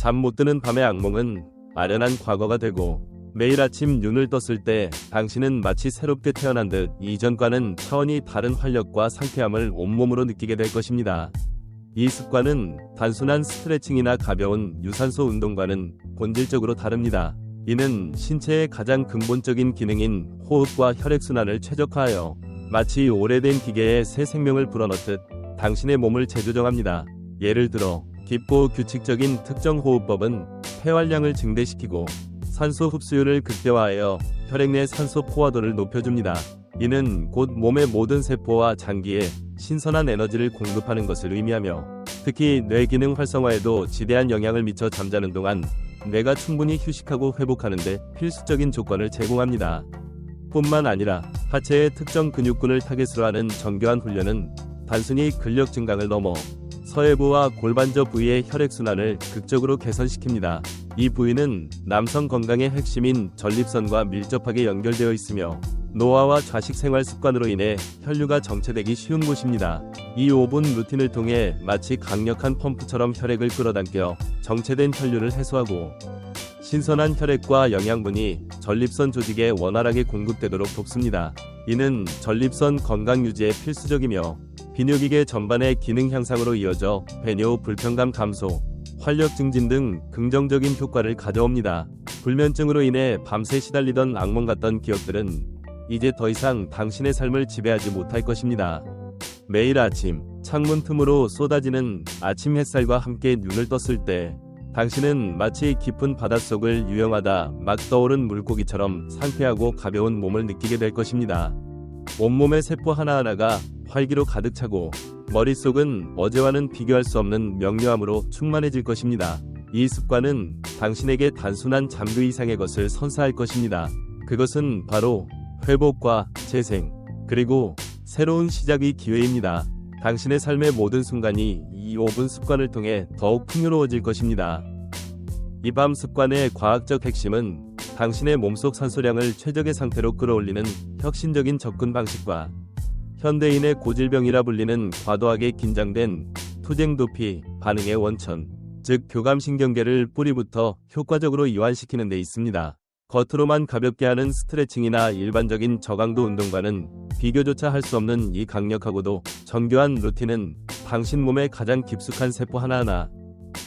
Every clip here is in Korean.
잠 못 드는 밤의 악몽은 아련한 과거가 되고 매일 아침 눈을 떴을 때 당신은 마치 새롭게 태어난 듯 이전과는 차원이 다른 활력과 상쾌함을 온몸으로 느끼게 될 것입니다. 이 습관은 단순한 스트레칭이나 가벼운 유산소 운동과는 본질적으로 다릅니다. 이는 신체의 가장 근본적인 기능인 호흡과 혈액순환을 최적화하여 마치 오래된 기계에 새 생명을 불어넣듯 당신의 몸을 재조정합니다. 예를 들어 깊고 규칙적인 특정 호흡법은 폐활량을 증대시키고 산소 흡수율을 극대화하여 혈액 내 산소 포화도를 높여줍니다. 이는 곧 몸의 모든 세포와 장기에 신선한 에너지를 공급하는 것을 의미하며 특히 뇌 기능 활성화에도 지대한 영향을 미쳐 잠자는 동안 뇌가 충분히 휴식하고 회복하는데 필수적인 조건을 제공합니다. 뿐만 아니라 하체의 특정 근육군을 타겟으로 하는 정교한 훈련은 단순히 근력 증강을 넘어 서해부와 골반저 부위의 혈액순환을 극적으로 개선시킵니다. 이 부위는 남성 건강의 핵심인 전립선과 밀접하게 연결되어 있으며 노화와 좌식 생활 습관으로 인해 혈류가 정체되기 쉬운 곳입니다. 이 5분 루틴을 통해 마치 강력한 펌프처럼 혈액을 끌어당겨 정체된 혈류를 해소하고 신선한 혈액과 영양분이 전립선 조직에 원활하게 공급되도록 돕습니다. 이는 전립선 건강 유지에 필수적이며 비뇨기계 전반의 기능 향상으로 이어져 배뇨 불편감 감소, 활력 증진 등 긍정적인 효과를 가져옵니다. 불면증으로 인해 밤새 시달리던 악몽 같던 기억들은 이제 더 이상 당신의 삶을 지배하지 못할 것입니다. 매일 아침 창문 틈으로 쏟아지는 아침 햇살과 함께 눈을 떴을 때 당신은 마치 깊은 바닷속을 유영하다 막 떠오른 물고기처럼 상쾌하고 가벼운 몸을 느끼게 될 것입니다. 온몸의 세포 하나하나가 활기로 가득 차고 머릿속은 어제와는 비교할 수 없는 명료함으로 충만해질 것입니다. 이 습관은 당신에게 단순한 잠그 이상의 것을 선사할 것입니다. 그것은 바로 회복과 재생, 그리고 새로운 시작의 기회입니다. 당신의 삶의 모든 순간이 이 5분 습관을 통해 더욱 풍요로워질 것입니다. 이 밤 습관의 과학적 핵심은 당신의 몸속 산소량을 최적의 상태로 끌어올리는 혁신적인 접근 방식과 현대인의 고질병이라 불리는 과도하게 긴장된 투쟁 도피 반응의 원천, 즉 교감신경계를 뿌리부터 효과적으로 이완시키는 데 있습니다. 겉으로만 가볍게 하는 스트레칭이나 일반적인 저강도 운동과는 비교조차 할 수 없는 이 강력하고도 정교한 루틴은 당신 몸의 가장 깊숙한 세포 하나하나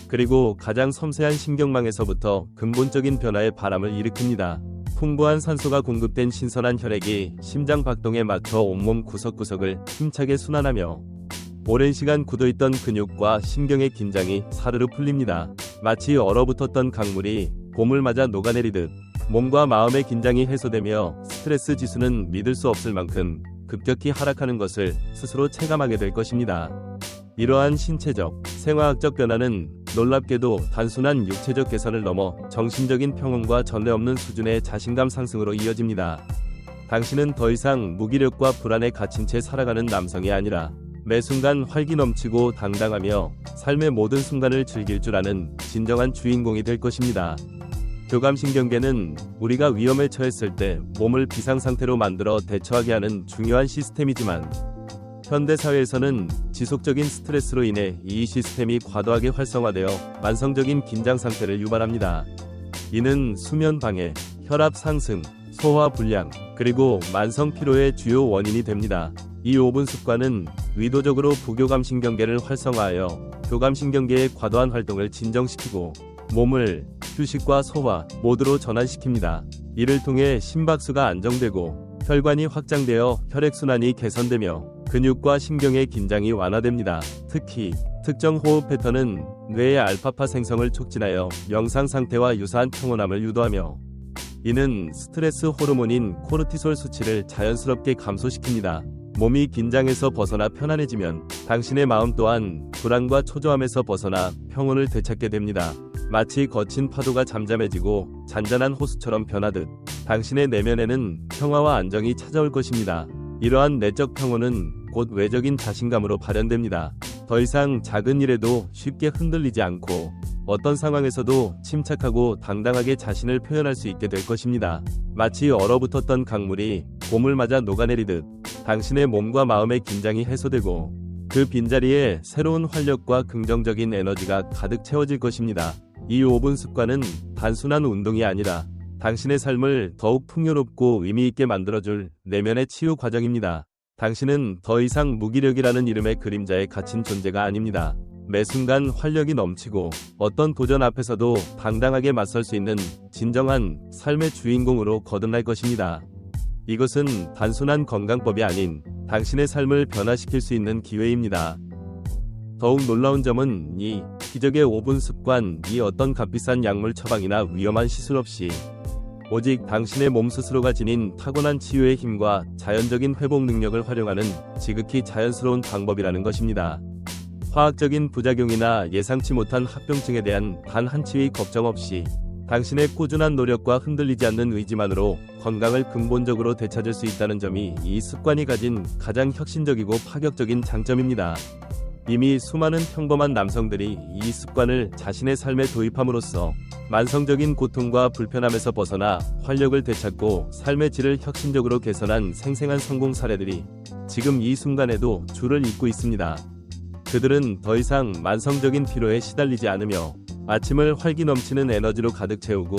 그리고 가장 섬세한 신경망에서부터 근본적인 변화의 바람을 일으킵니다. 풍부한 산소가 공급된 신선한 혈액이 심장 박동에 맞춰 온몸 구석구석을 힘차게 순환하며 오랜 시간 굳어있던 근육과 신경의 긴장이 사르르 풀립니다. 마치 얼어붙었던 강물이 봄을 맞아 녹아내리듯 몸과 마음의 긴장이 해소되며 스트레스 지수는 믿을 수 없을 만큼 급격히 하락하는 것을 스스로 체감하게 될 것입니다. 이러한 신체적, 생화학적 변화는 놀랍게도 단순한 육체적 개선을 넘어 정신적인 평온과 전례 없는 수준의 자신감 상승으로 이어집니다. 당신은 더 이상 무기력과 불안에 갇힌 채 살아가는 남성이 아니라 매 순간 활기 넘치고 당당하며 삶의 모든 순간을 즐길 줄 아는 진정한 주인공이 될 것입니다. 교감신경계는 우리가 위험에 처했을 때 몸을 비상상태로 만들어 대처하게 하는 중요한 시스템이지만 현대 사회에서는 지속적인 스트레스로 인해 이 시스템이 과도하게 활성화되어 만성적인 긴장 상태를 유발합니다. 이는 수면 방해, 혈압 상승, 소화 불량, 그리고 만성 피로의 주요 원인이 됩니다. 이 5분 습관은 의도적으로 부교감신경계를 활성화하여 교감신경계의 과도한 활동을 진정시키고 몸을 휴식과 소화 모두로 전환시킵니다. 이를 통해 심박수가 안정되고 혈관이 확장되어 혈액순환이 개선되며 근육과 신경의 긴장이 완화됩니다. 특히 특정 호흡 패턴은 뇌의 알파파 생성을 촉진하여 명상 상태와 유사한 평온함을 유도하며 이는 스트레스 호르몬인 코르티솔 수치를 자연스럽게 감소시킵니다. 몸이 긴장에서 벗어나 편안해지면 당신의 마음 또한 불안과 초조함에서 벗어나 평온을 되찾게 됩니다. 마치 거친 파도가 잠잠해지고 잔잔한 호수처럼 변하듯 당신의 내면에는 평화와 안정이 찾아올 것입니다. 이러한 내적 평온은 곧 외적인 자신감으로 발현됩니다. 더 이상 작은 일에도 쉽게 흔들리지 않고 어떤 상황에서도 침착하고 당당하게 자신을 표현할 수 있게 될 것입니다. 마치 얼어붙었던 강물이 봄을 맞아 녹아내리듯 당신의 몸과 마음의 긴장이 해소되고 그 빈자리에 새로운 활력과 긍정적인 에너지가 가득 채워질 것입니다. 이 5분 습관은 단순한 운동이 아니라 당신의 삶을 더욱 풍요롭고 의미 있게 만들어줄 내면의 치유 과정입니다. 당신은 더 이상 무기력이라는 이름의 그림자에 갇힌 존재가 아닙니다. 매 순간 활력이 넘치고 어떤 도전 앞에서도 당당하게 맞설 수 있는 진정한 삶의 주인공으로 거듭날 것입니다. 이것은 단순한 건강법이 아닌 당신의 삶을 변화시킬 수 있는 기회입니다. 더욱 놀라운 점은 이 기적의 5분 습관, 이 어떤 값비싼 약물 처방이나 위험한 시술 없이 오직 당신의 몸 스스로가 지닌 타고난 치유의 힘과 자연적인 회복 능력을 활용하는 지극히 자연스러운 방법이라는 것입니다. 화학적인 부작용이나 예상치 못한 합병증에 대한 단 한치의 걱정 없이 당신의 꾸준한 노력과 흔들리지 않는 의지만으로 건강을 근본적으로 되찾을 수 있다는 점이 이 습관이 가진 가장 혁신적이고 파격적인 장점입니다. 이미 수많은 평범한 남성들이 이 습관을 자신의 삶에 도입함으로써 만성적인 고통과 불편함에서 벗어나 활력을 되찾고 삶의 질을 혁신적으로 개선한 생생한 성공 사례들이 지금 이 순간에도 줄을 잇고 있습니다. 그들은 더 이상 만성적인 피로에 시달리지 않으며 아침을 활기 넘치는 에너지로 가득 채우고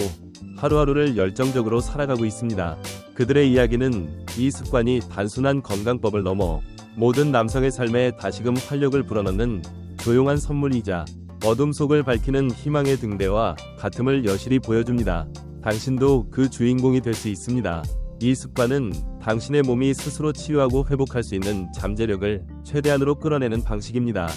하루하루를 열정적으로 살아가고 있습니다. 그들의 이야기는 이 습관이 단순한 건강법을 넘어 모든 남성의 삶에 다시금 활력을 불어넣는 조용한 선물이자 어둠 속을 밝히는 희망의 등대와 같음을 여실히 보여줍니다. 당신도 그 주인공이 될 수 있습니다. 이 습관은 당신의 몸이 스스로 치유하고 회복할 수 있는 잠재력을 최대한으로 끌어내는 방식입니다.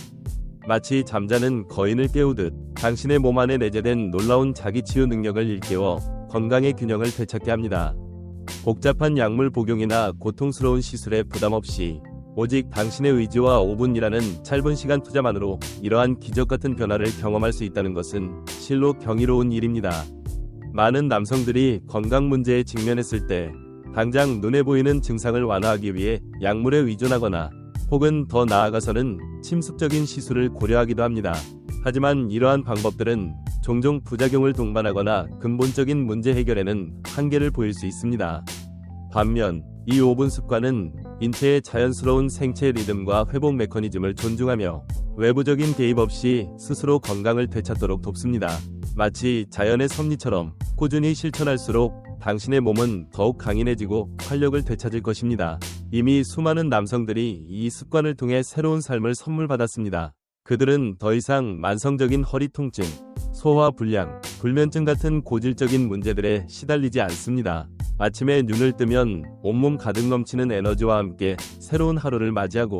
마치 잠자는 거인을 깨우듯 당신의 몸 안에 내재된 놀라운 자기 치유 능력을 일깨워 건강의 균형을 되찾게 합니다. 복잡한 약물 복용이나 고통스러운 시술에 부담 없이 오직 당신의 의지와 5분이라는 짧은 시간 투자만으로 이러한 기적 같은 변화를 경험할 수 있다는 것은 실로 경이로운 일입니다. 많은 남성들이 건강 문제에 직면했을 때 당장 눈에 보이는 증상을 완화하기 위해 약물에 의존하거나 혹은 더 나아가서는 침습적인 시술을 고려하기도 합니다. 하지만 이러한 방법들은 종종 부작용을 동반하거나 근본적인 문제 해결에는 한계를 보일 수 있습니다. 반면 이 5분 습관은 인체의 자연스러운 생체 리듬과 회복 메커니즘을 존중하며 외부적인 개입 없이 스스로 건강을 되찾도록 돕습니다. 마치 자연의 섭리처럼 꾸준히 실천할수록 당신의 몸은 더욱 강인해지고 활력을 되찾을 것입니다. 이미 수많은 남성들이 이 습관을 통해 새로운 삶을 선물 받았습니다. 그들은 더 이상 만성적인 허리 통증, 소화 불량, 불면증 같은 고질적인 문제들에 시달리지 않습니다. 아침에 눈을 뜨면 온몸 가득 넘치는 에너지와 함께 새로운 하루를 맞이하고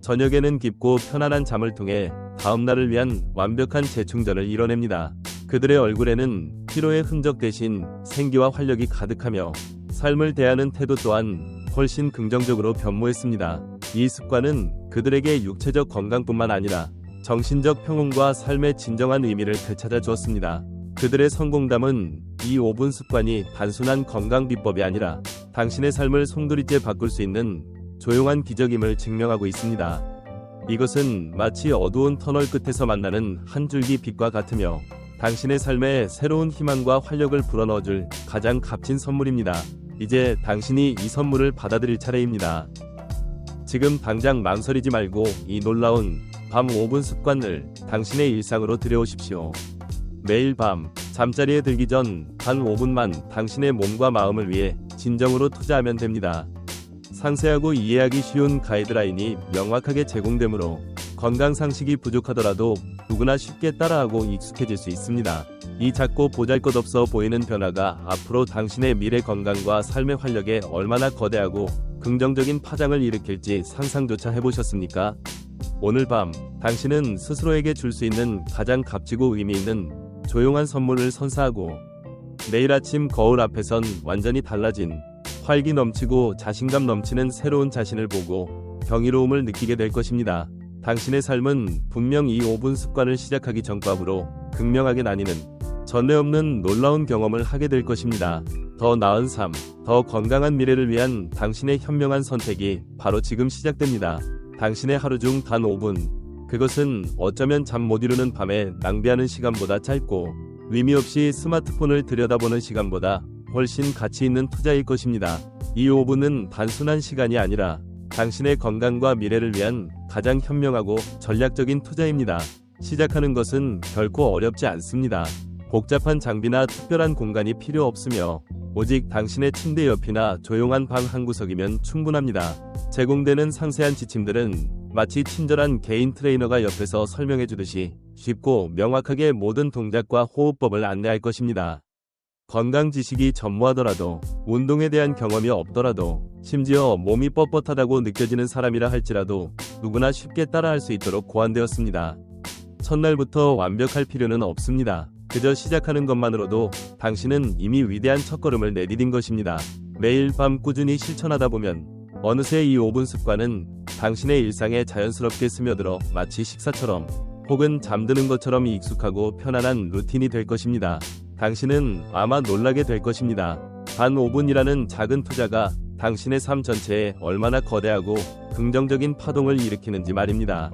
저녁에는 깊고 편안한 잠을 통해 다음 날을 위한 완벽한 재충전을 이뤄냅니다. 그들의 얼굴에는 피로의 흔적 대신 생기와 활력이 가득하며 삶을 대하는 태도 또한 훨씬 긍정적으로 변모했습니다. 이 습관은 그들에게 육체적 건강뿐만 아니라 정신적 평온과 삶의 진정한 의미를 되찾아 주었습니다. 그들의 성공담은 이 5분 습관이 단순한 건강 비법이 아니라 당신의 삶을 송두리째 바꿀 수 있는 조용한 기적임을 증명하고 있습니다. 이것은 마치 어두운 터널 끝에서 만나는 한 줄기 빛과 같으며 당신의 삶에 새로운 희망과 활력을 불어넣어줄 가장 값진 선물입니다. 이제 당신이 이 선물을 받아들일 차례입니다. 지금 당장 망설이지 말고 이 놀라운 밤 5분 습관을 당신의 일상으로 들여오십시오. 매일 밤 잠자리에 들기 전 단 5분만 당신의 몸과 마음을 위해 진정으로 투자하면 됩니다. 상세하고 이해하기 쉬운 가이드라인이 명확하게 제공되므로 건강 상식이 부족하더라도 누구나 쉽게 따라하고 익숙해질 수 있습니다. 이 작고 보잘것없어 보이는 변화가 앞으로 당신의 미래 건강과 삶의 활력에 얼마나 거대하고 긍정적인 파장을 일으킬지 상상조차 해보셨습니까? 오늘 밤 당신은 스스로에게 줄 수 있는 가장 값지고 의미 있는 조용한 선물을 선사하고 내일 아침 거울 앞에선 완전히 달라진 활기 넘치고 자신감 넘치는 새로운 자신을 보고 경이로움을 느끼게 될 것입니다. 당신의 삶은 분명 이 5분 습관을 시작하기 전밥으로 극명하게 나뉘는 전례 없는 놀라운 경험을 하게 될 것입니다. 더 나은 삶, 더 건강한 미래를 위한 당신의 현명한 선택이 바로 지금 시작됩니다. 당신의 하루 중 단 5분. 그것은 어쩌면 잠 못 이루는 밤에 낭비하는 시간보다 짧고 의미 없이 스마트폰을 들여다보는 시간보다 훨씬 가치 있는 투자일 것입니다. 이 5분은 단순한 시간이 아니라 당신의 건강과 미래를 위한 가장 현명하고 전략적인 투자입니다. 시작하는 것은 결코 어렵지 않습니다. 복잡한 장비나 특별한 공간이 필요 없으며 오직 당신의 침대 옆이나 조용한 방 한 구석이면 충분합니다. 제공되는 상세한 지침들은 마치 친절한 개인 트레이너가 옆에서 설명해 주듯이 쉽고 명확하게 모든 동작과 호흡법을 안내할 것입니다. 건강 지식이 전무하더라도 운동에 대한 경험이 없더라도 심지어 몸이 뻣뻣하다고 느껴지는 사람이라 할지라도 누구나 쉽게 따라할 수 있도록 고안되었습니다. 첫날부터 완벽할 필요는 없습니다. 그저 시작하는 것만으로도 당신은 이미 위대한 첫걸음을 내디딘 것입니다. 매일 밤 꾸준히 실천하다 보면 어느새 이 5분 습관은 당신의 일상에 자연스럽게 스며들어 마치 식사처럼 혹은 잠드는 것처럼 익숙하고 편안한 루틴이 될 것입니다. 당신은 아마 놀라게 될 것입니다. 단 5분이라는 작은 투자가 당신의 삶 전체에 얼마나 거대하고 긍정적인 파동을 일으키는지 말입니다.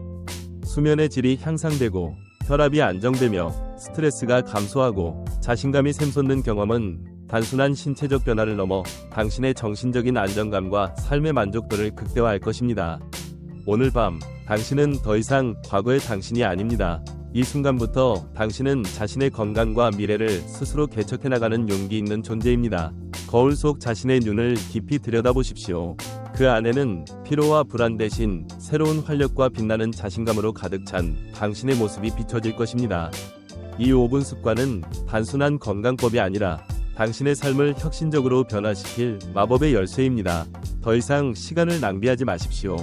수면의 질이 향상되고 혈압이 안정되며 스트레스가 감소하고 자신감이 샘솟는 경험은 단순한 신체적 변화를 넘어 당신의 정신적인 안정감과 삶의 만족도를 극대화할 것입니다. 오늘 밤 당신은 더 이상 과거의 당신이 아닙니다. 이 순간부터 당신은 자신의 건강과 미래를 스스로 개척해 나가는 용기 있는 존재입니다. 거울 속 자신의 눈을 깊이 들여다보십시오. 그 안에는 피로와 불안 대신 새로운 활력과 빛나는 자신감으로 가득 찬 당신의 모습이 비춰질 것입니다. 이 5분 습관은 단순한 건강법이 아니라 당신의 삶을 혁신적으로 변화시킬 마법의 열쇠입니다. 더 이상 시간을 낭비하지 마십시오.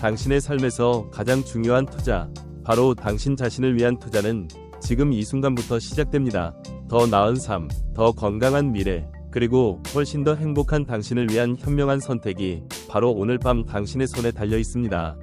당신의 삶에서 가장 중요한 투자, 바로 당신 자신을 위한 투자는 지금 이 순간부터 시작됩니다. 더 나은 삶, 더 건강한 미래, 그리고 훨씬 더 행복한 당신을 위한 현명한 선택이 바로 오늘 밤 당신의 손에 달려 있습니다.